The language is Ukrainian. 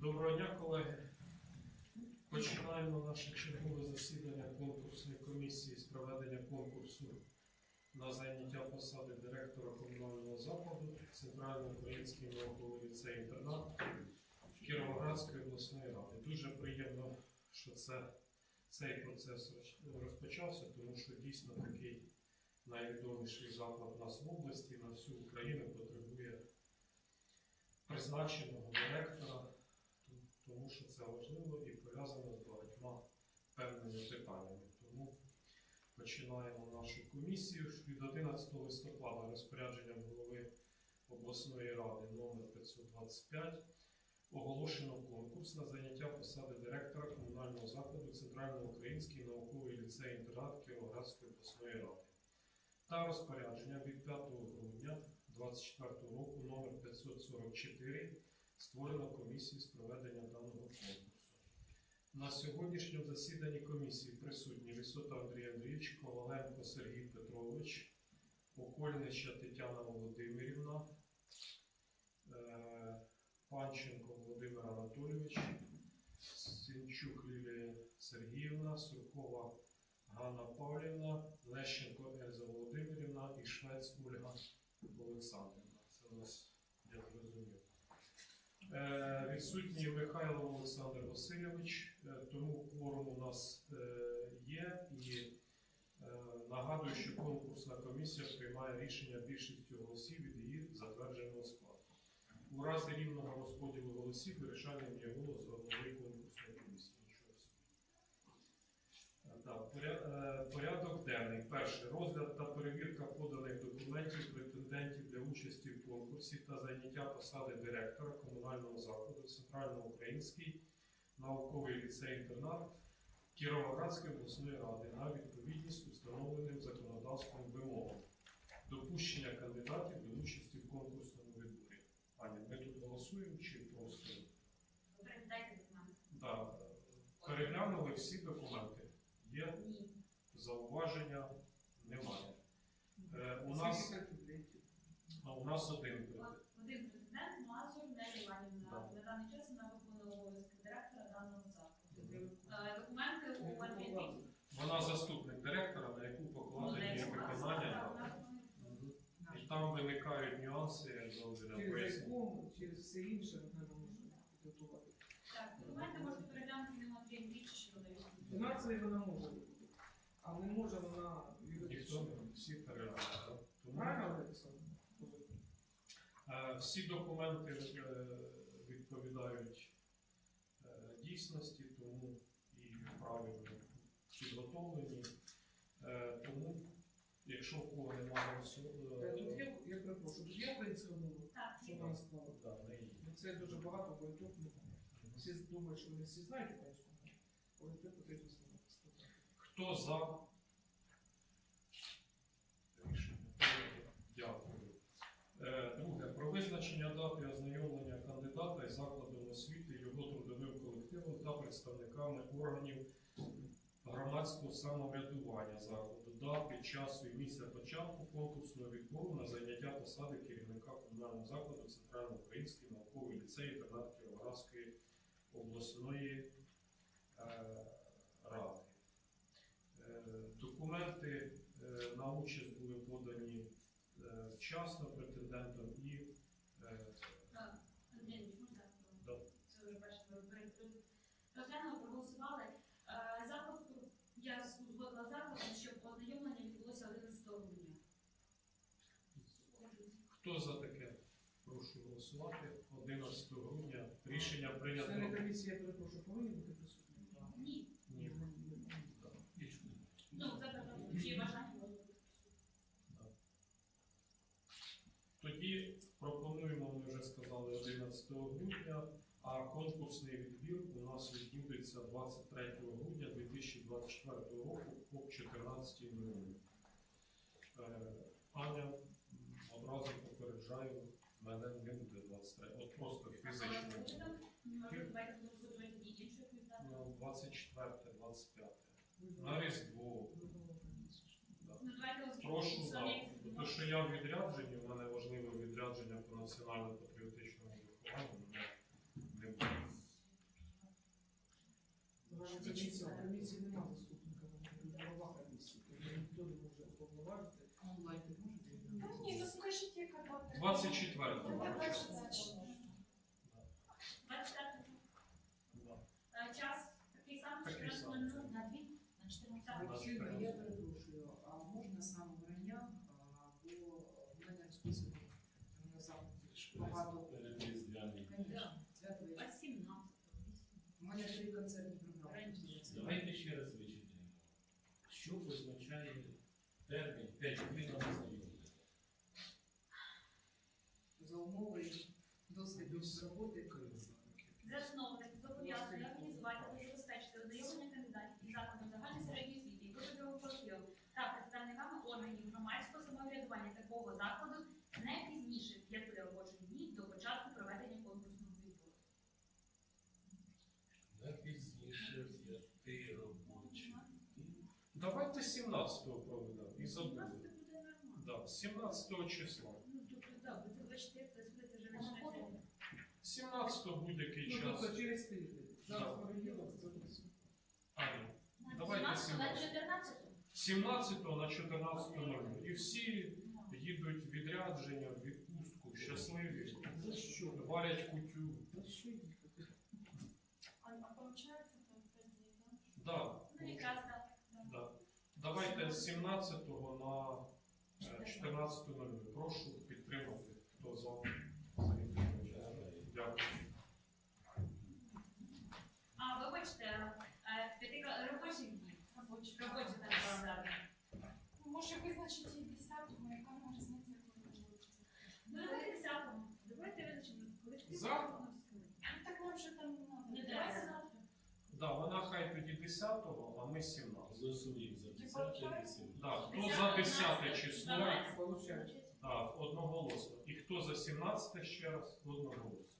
Доброго дня, колеги. Починаємо наше чергове засідання конкурсної комісії з проведення конкурсу на зайняття посади директора комунального закладу Центрально-Український науковий ліцей інтернат Кіровоградської обласної ради. Дуже приємно, що це, цей процес розпочався, тому що дійсно такий найвідоміший заклад у нас в області на всю Україну потребує призначеного директора, що це важливо і пов'язано з багатьма певними питаннями. Тому починаємо нашу комісію. Від 11 листопада розпорядженням голови обласної ради номер 525 оголошено конкурс на заняття посади директора комунального закладу Центрально-Український науковий ліцей інтернат Кіровоградської обласної ради. Та розпорядження від 5 грудня 2024 року номер 544 створено комісію з проведення даного конкурсу. На сьогоднішньому засіданні комісії присутні Висота Андрій Андрійович, Коваленко Сергій Петрович, Окольнича Тетяна Володимирівна, е, Панченко Володимир Анатолійович, Сінчук Лілія Сергіївна, Суркова Ганна Павлівна, Лещенко Ельза Володимирівна і Швець Ольга Олександрівна. Це у нас, я зрозумів. Е, відсутній Михайло Олександр Васильович, е, тому кворум у нас е, є і е, нагадую, що конкурсна комісія приймає рішення більшістю голосів від її затвердженого складу. У разі рівного розподілу голосів вирішальним є голос голови конкурсної комісії. Е, е, порядок денний. Перше. Розгляд участі в конкурсі та зайняття посади директора комунального закладу Центрально-Український науковий ліцей-інтернат Кіровоградської обласної ради на відповідність установленим законодавством вимогам. Допущення кандидатів до участі в конкурсному відборі. Аня, ми тут голосуємо чи просто? Передайте документи. Да. Переглянули всі документи. Є Ні. зауваження? Немає. Е, у, нас, у нас один От Один президент Мазур Нелі Іванівна. На даний час вона виконує обов'язки директора даного закладу. Е, Документи у Андрії Вона заступник директора, на яку покладені виконання. І там виникають нюанси, як завжди Через поясню. закон, через все інше не можна підготувати. Так, документи можна переглянути нема Андрій Андрійович, що вони Фінансові вона може бути, а не може вона Ніхто юридично. не всі переглянули. Тому Правильно написано? Всі документи е, відповідають е, дійсності, тому і правильно підготовлені. Е, Тому, якщо в кого немає Тут є, я перепрошую, тут є українська мова, Так, що вона склала. да, не є. Ну, Це дуже багато не знає. Всі думають, що вони всі знають українську мову, але це потрібно сказати. Хто за? Рішення. прийнято. Дякую. Е, Друге. Про дати ознайомлення кандидата із закладом освіти, його трудовим колективом та представниками органів громадського самоврядування закладу, дати, часу і місця початку конкурсного відбору на зайняття посади керівника комунального закладу Центрально-Український науковий ліцей інтернат Кіровоградської обласної е, ради. Е, Документи е, на участь були подані вчасно претендентам і. Андрій можна? Це вже розглянули, проголосували. Е, я згодила закладом, щоб ознайомлення відбулося 11 грудня. хто за таке? Прошу голосувати. 11 грудня рішення прийнято. комісії, я перепрошую, повинні бути присутні? Ні. Ні. Ну, заклад, чи бажання може бути. Тоді пропонуємо, ми вже сказали, 11 грудня, а конкурсний відбір у нас відбудеться 23 грудня 2024 року о 14.00. Е, Аня одразу попереджаю, мене не буде 23, от просто фізично. Може, давайте голосуємо тоді інших віддати. Ну, 24, 25. На Різдво. Да. Ну. Прошу, так. Тому що я в відрядженні, у мене важливе відрядження по національно-патріотичному вихованню. мене Не буде. Комісії, 24. комісії нема заступника, голова комісії, тому ніхто не може уповноважити. Онлайн не можете? Та ні, ну скажіть, яка дата? 24 24. 24 Да. Е, час такий самий, Такий 14.00 самий. на 2, на 14. Олексійна, я перепрошую, а можна з самого бо в мене розписано на заході багато. Передріздвяний. Конечно, свято вечір. А 17. У мене три концертні програми. Давайте ще раз вичитаємо. Що означає термін 5 хвилин на? За умови досвіду з роботи. Засновник зобов'язаний організувати та забезпечити ознайомлення кандидатів із закладом загальної середньої освіти і високого профілю та представниками органів громадського самоврядування такого закладу не пізніше п'яти робочих днів до початку проведення конкурсного відбору. На пізніше п'яти робочих. Давайте 17-го нормально. Да, 17 числа. Ну, тобто, так, бо це 24, це буде вже почнеться. 17 будь-який Ну, час. тобто через тиждень. Зараз Да. понеділок, це буде. Аня, Давайте 17 на 17. 14. 17 на 14.00. І всі їдуть в відрядження, в відпустку, щасливі, За що? варять кутю. За що їхати? А, а получається там 5 днів, так? Да, Ну, якраз так. да. Давайте з 17 на е, 14.00. Прошу підтримати. Хто за? Дякую. А, вибачте, е, п'яти робочих днів. Робочий. Робочі так сказати. Може визначити і 10-го, яка нам різниця, коли ви будете? Ну, давайте 10-му. Давайте визначимо. Коли Завтра? Ну так нам вже там не надо. Не давайте завтра. Да, вона хай тоді 10-го, а ми 17. Голосуємо за 10 рішення. Да, хто за 10 число, да, одноголосно. І хто за 17 ще раз, одноголосно.